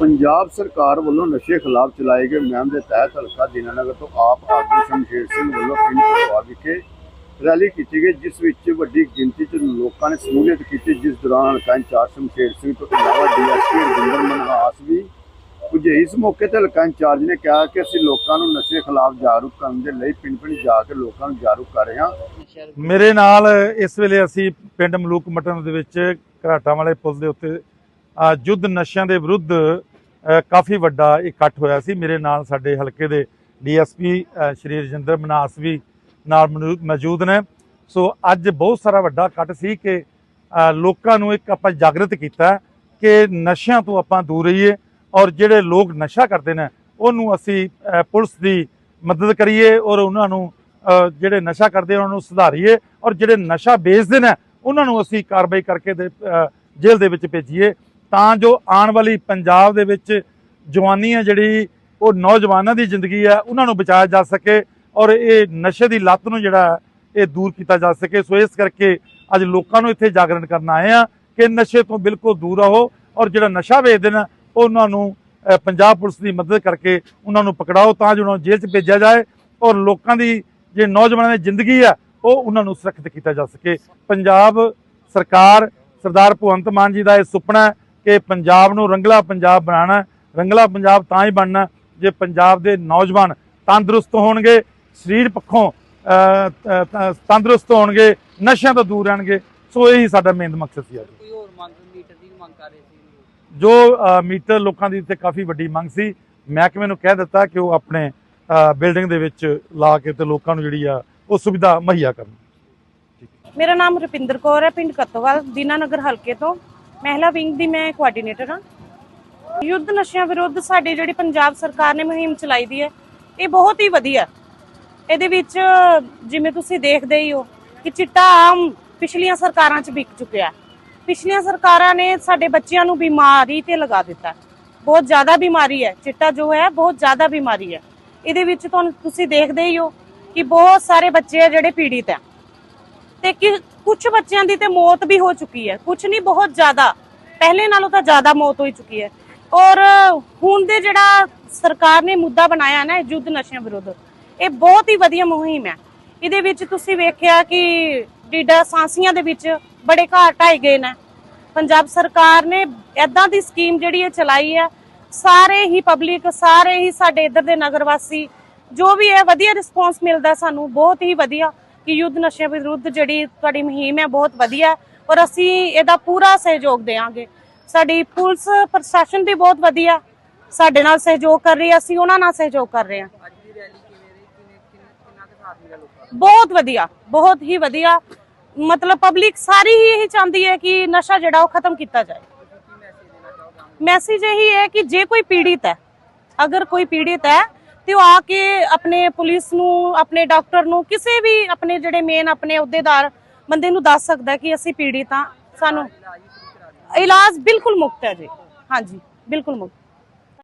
ਪੰਜਾਬ ਸਰਕਾਰ ਵੱਲੋਂ ਨਸ਼ੇ ਖਿਲਾਫ ਚਲਾਏ ਗਏ ਮੁਹਿੰਮ ਦੇ ਤਹਿਤ ਹਲਕਾ ਦੀਨਾਨਗਰ ਤੋਂ ਆਪ ਆਗੂ ਸ਼ਮਸ਼ੇਰ ਸਿੰਘ ਵੱਲੋਂ ਪਿੰਡ ਪਟਵਾ ਵਿਖੇ ਰੈਲੀ ਕੀਤੀ ਗਈ, ਜਿਸ ਵਿੱਚ ਵੱਡੀ ਗਿਣਤੀ 'ਚ ਲੋਕਾਂ ਨੇ ਸਮੂਲੀਅਤ ਕੀਤੀ। ਜਿਸ ਦੌਰਾਨ ਹਲਕਾ ਇੰਚਾਰਜ ਸ਼ਮਸ਼ੇਰ ਸਿੰਘ ਤੋਂ ਇਲਾਵਾ ਡੀਐਸਪੀ ਰਜਿੰਦਰ ਮਨਹਾਸ ਵੀ ਪੁੱਜੇ। ਇਸ ਮੌਕੇ ਤੇ ਹਲਕਾ ਇੰਚਾਰਜ ਨੇ ਕਿਹਾ ਕਿ ਅਸੀਂ ਲੋਕਾਂ ਨੂੰ ਨਸ਼ੇ ਖਿਲਾਫ ਜਾਗਰੂਕ ਕਰਨ ਦੇ ਲਈ ਪਿੰਡ ਪਿੰਡ ਜਾ ਕੇ ਲੋਕਾਂ ਨੂੰ ਜਾਗਰੂਕ ਕਰ ਰਹੇ ਹਾਂ। ਮੇਰੇ ਨਾਲ ਇਸ ਵੇਲੇ ਅਸੀਂ ਪਿੰਡ ਮਲੂਕ ਮਟਨ ਦੇ ਵਿੱਚ ਘਰਾਟਾਂ ਵਾਲੇ ਪੁਲ ਦੇ ਉੱਤੇ ਯੁੱਧ ਨਸ਼ਿਆਂ ਦੇ ਵਿਰੁੱਧ ਕਾਫੀ ਵੱਡਾ ਇਕੱਠ ਹੋਇਆ ਸੀ। ਮੇਰੇ ਨਾਲ ਸਾਡੇ ਹਲਕੇ ਦੇ ਡੀਐਸਪੀ ਸ਼੍ਰੀ ਰਜਿੰਦਰ ਮਨਾਸ ਵੀ ਨਾਲ ਮਨੂ- ਮੌਜੂਦ ਨੇ। ਸੋ ਅੱਜ ਬਹੁਤ ਸਾਰਾ ਵੱਡਾ ਇਕੱਠ ਸੀ ਕਿ ਲੋਕਾਂ ਨੂੰ ਇੱਕ ਆਪਾਂ ਜਾਗਰਤ ਕੀਤਾ ਕਿ ਨਸ਼ਿਆਂ ਤੋਂ ਆਪਾਂ ਦੂਰ ਰਹੀਏ ਔਰ ਜਿਹੜੇ ਲੋਕ ਨਸ਼ਾ ਕਰਦੇ ਨੇ, ਉਹਨੂੰ ਅਸੀਂ ਪੁਲਿਸ ਦੀ ਮਦਦ ਕਰੀਏ ਔਰ ਉਹਨਾਂ ਨੂੰ ਜਿਹੜੇ ਨਸ਼ਾ ਕਰਦੇ ਉਹਨਾਂ ਨੂੰ ਸੁਧਾਰੀਏ ਔਰ ਜਿਹੜੇ ਨਸ਼ਾ ਵੇਚਦੇ ਨੇ, ਉਹਨਾਂ ਨੂੰ ਅਸੀਂ ਕਾਰਵਾਈ ਕਰਕੇ ਦੇ ਜੇਲ੍ਹ ਦੇ ਵਿੱਚ ਭੇਜੀਏ। ਤਾਂ ਜੋ ਆਉਣ ਵਾਲੀ ਪੰਜਾਬ ਦੇ ਵਿੱਚ ਜਵਾਨੀ ਹੈ ਜਿਹੜੀ ਉਹ ਨੌਜਵਾਨਾਂ ਦੀ ਜ਼ਿੰਦਗੀ ਹੈ ਉਹਨਾਂ ਨੂੰ ਬਚਾਇਆ ਜਾ ਸਕੇ ਔਰ ਇਹ ਨਸ਼ੇ ਦੀ ਲੱਤ ਨੂੰ ਜਿਹੜਾ ਹੈ, ਇਹ ਦੂਰ ਕੀਤਾ ਜਾ ਸਕੇ। ਸੋ ਇਸ ਕਰਕੇ ਅੱਜ ਲੋਕਾਂ ਨੂੰ ਇੱਥੇ ਜਾਗਰਣ ਕਰਨ ਆਏ ਆ ਕਿ ਨਸ਼ੇ ਤੋਂ ਬਿਲਕੁਲ ਦੂਰ ਰਹੋ ਔਰ ਜਿਹੜਾ ਨਸ਼ਾ ਵੇਚਦੇ ਨੇ ਉਹਨਾਂ ਨੂੰ ਪੰਜਾਬ ਪੁਲਿਸ ਦੀ ਮਦਦ ਕਰਕੇ ਉਹਨਾਂ ਨੂੰ ਪਕੜਾਓ ਤਾਂ ਜੋ ਉਹਨਾਂ ਨੂੰ ਜੇਲ੍ਹ 'ਚ ਭੇਜਿਆ ਜਾਏ ਔਰ ਲੋਕਾਂ ਦੀ ਜੇ ਨੌਜਵਾਨਾਂ ਦੀ ਜ਼ਿੰਦਗੀ ਆ ਉਹ ਉਹਨਾਂ ਨੂੰ ਸੁਰੱਖਿਅਤ ਕੀਤਾ ਜਾ ਸਕੇ। ਪੰਜਾਬ ਸਰਕਾਰ ਸਰਦਾਰ ਭਗਵੰਤ ਮਾਨ ਜੀ ਦਾ ਇਹ ਸੁਪਨਾ ਹੈ ਕਿ ਪੰਜਾਬ ਨੂੰ ਰੰਗਲਾ ਪੰਜਾਬ ਬਣਾਉਣਾ। ਰੰਗਲਾ ਪੰਜਾਬ ਤਾਂ ਹੀ ਬਣਨਾ ਜੇ ਪੰਜਾਬ ਦੇ ਨੌਜਵਾਨ ਤੰਦਰੁਸਤ ਹੋਣਗੇ ਸਰੀਰ ਪੱਖੋਂ ਤ- ਤ- ਤੰਦਰੁਸਤ ਹੋਣਗੇ ਨਸ਼ਿਆਂ ਤੋਂ ਦੂਰ ਰਹਿਣਗੇ। ਸੋ ਇਹੀ ਸਾਡਾ ਮੇਨ ਮਕਸਦ ਸੀ ਅੱਜ। ਕੋਈ ਹੋਰ ਮੰਗ ਮੀਟਰ ਦੀ ਵੀ ਮੰਗ ਕਰ ਰਹੇ ਸੀ? ਜੋ ਮੀਟਰ ਲੋਕਾਂ ਦੀ ਇੱਥੇ ਕਾਫੀ ਵੱਡੀ ਮੰਗ ਸੀ ਮਹਿਕਮੇ ਨੂੰ ਕਹਿ ਦਿੱਤਾ ਕਿ ਉਹ ਆਪਣੇ ਬਿਲਡਿੰਗ ਦੇ ਵਿੱਚ ਲਾ ਕੇ ਤੇ ਲੋਕਾਂ ਨੂੰ ਜਿਹੜੀ ਆ ਉਹ ਸੁਵਿਧਾ ਮੁਹੱਈਆ ਕਰਨ। ਮੇਰਾ ਨਾਮ ਰੁਪਿੰਦਰ ਕੌਰ ਹੈ ਪਿੰਡ ਕੱਤੋਵਾਲ ਦੀਨਾਨਗਰ ਹਲਕੇ ਤੋਂ। ਮਹਿਲਾ ਵਿੰਗ ਦੀ ਮੈਂ ਕੋਆਰਡੀਨੇਟਰ ਹਾਂ। ਯੁੱਧ ਨਸ਼ਿਆਂ ਵਿਰੁੱਧ ਸਾਡੀ ਜਿਹੜੀ ਪੰਜਾਬ ਸਰਕਾਰ ਨੇ ਮੁਹਿੰਮ ਚਲਾਈ ਦੀ ਹੈ, ਇਹ ਬਹੁਤ ਹੀ ਵਧੀਆ। ਇਹਦੇ ਵਿੱਚ ਜਿਵੇਂ ਤੁਸੀਂ ਦੇਖਦੇ ਹੀ ਹੋ ਕਿ ਚਿੱਟਾ ਆਮ ਪਿਛਲੀਆਂ ਸਰਕਾਰਾਂ 'ਚ ਵਿਕ ਚੁੱਕਿਆ ਪਿਛਲੀਆਂ ਸਰਕਾਰਾਂ ਨੇ ਸਾਡੇ ਬੱਚਿਆਂ ਨੂੰ ਬਿਮਾਰੀ ਤੇ ਲਗਾ ਦਿੱਤਾ। ਬਹੁਤ ਜ਼ਿਆਦਾ ਬਿਮਾਰੀ ਹੈ। ਚਿੱਟਾ ਜੋ ਹੈ, ਬਹੁਤ ਜ਼ਿਆਦਾ ਬਿਮਾਰੀ ਹੈ। ਇਹਦੇ ਵਿੱਚ ਤੁਹਾਨੂੰ ਤੁਸੀਂ ਦੇਖਦੇ ਹੀ ਹੋ ਕਿ ਬਹੁਤ ਸਾਰੇ ਬੱਚੇ ਆ ਜਿਹੜੇ ਪੀੜਿਤ ਹੈ। ਤੇ ਕੁਝ ਬੱਚਿਆਂ ਦੀ ਤੇ ਮੌਤ ਵੀ ਹੋ ਚੁੱਕੀ ਹੈ। ਕੁਝ ਨਹੀਂ, ਬਹੁਤ ਜ਼ਿਆਦਾ। ਪਹਿਲੇ ਨਾਲੋਂ ਤਾਂ ਜ਼ਿਆਦਾ ਮੌਤ ਹੋਈ ਚੁੱਕੀ ਹੈ। ਔਰ ਹੁਣ ਦੇ ਜਿਹੜਾ ਸਰਕਾਰ ਨੇ ਮੁੱਦਾ ਬਣਾਇਆ ਨਾ ਯੁੱਧ ਨਸ਼ਿਆਂ ਵਿਰੁੱਧ, ਇਹ ਬਹੁਤ ਹੀ ਵਧੀਆ ਮੁਹਿੰਮ ਹੈ। ਇਹਦੇ ਵਿੱਚ ਤੁਸੀਂ ਵੇਖਿਆ ਕਿ ਡੀਡਾ ਸਾਂਸੀਆਂ ਦੇ ਵਿੱਚ ਬੜੇ ਘਰ ਢਾਏ ਗਏ ਨੇ। ਪੰਜਾਬ ਸਰਕਾਰ ਨੇ ਐਦਾਂ ਦੀ ਸਕੀਮ ਜਿਹੜੀ ਇਹ ਚਲਾਈ ਹੈ, ਸਾਰੇ ਹੀ ਪਬਲਿਕ, ਸਾਰੇ ਹੀ ਸਾਡੇ ਇੱਧਰ ਦੇ ਨਗਰ ਵਾਸੀ, ਜੋ ਵੀ ਹੈ ਵਧੀਆ ਰਿਸਪੌਂਸ ਮਿਲਦਾ ਸਾਨੂੰ, ਬਹੁਤ ਹੀ ਵਧੀਆ। ਕਿ ਯੁੱਧ ਨਸ਼ਿਆਂ ਵਿਰੁੱਧ ਜਿਹੜੀ ਤੁਹਾਡੀ ਮੁਹਿੰਮ ਹੈ ਬਹੁਤ ਵਧੀਆ ਔਰ ਅਸੀਂ ਇਹਦਾ ਪੂਰਾ ਸਹਿਯੋਗ ਦੇਵਾਂਗੇ। ਸਾਡੀ ਪੁਲਿਸ ਪ੍ਰਸ਼ਾਸਨ ਵੀ ਬਹੁਤ ਵਧੀਆ ਸਾਡੇ ਨਾਲ ਸਹਿਯੋਗ ਕਰ ਰਹੀ ਹੈ, ਅਸੀਂ ਉਹਨਾਂ ਨਾਲ ਸਹਿਯੋਗ ਕਰ ਰਹੇ ਹਾਂ। ਬਹੁਤ ਵਧੀਆ, ਬਹੁਤ ਹੀ ਵਧੀਆ। ਮਤਲਬ ਪਬਲਿਕ ਸਾਰੀ ਹੀ ਇਹ ਚਾਹੁੰਦੀ ਹੈ ਕਿ ਨਸ਼ਾ ਜਿਹੜਾ ਉਹ ਖਤਮ ਕੀਤਾ ਜਾਏ। ਮੈਸੇਜ ਦੇਣਾ ਇਹੀ ਹੈ ਕਿ ਜੇ ਕੋਈ ਪੀੜਿਤ ਹੈ, ਅਗਰ ਕੋਈ ਪੀੜਿਤ ਹੈ ਤੇ ਉਹ ਆ ਕੇ ਆਪਣੇ ਪੁਲਿਸ ਨੂੰ, ਆਪਣੇ ਡਾਕਟਰ ਨੂੰ, ਕਿਸੇ ਵੀ ਆਪਣੇ ਜਿਹੜੇ ਮੇਨ ਆਪਣੇ ਅਹੁਦੇਦਾਰ ਬੰਦੇ ਨੂੰ ਦੱਸ ਸਕਦਾ ਕਿ ਅਸੀਂ ਪੀੜਿਤ ਹਾਂ ਸਾਨੂੰ ਇਲਾਜ ਇਲਾਜ ਬਿਲਕੁਲ ਮੁਫਤ ਹੈ ਜੀ। ਹਾਂਜੀ, ਬਿਲਕੁਲ ਮੁਫਤ।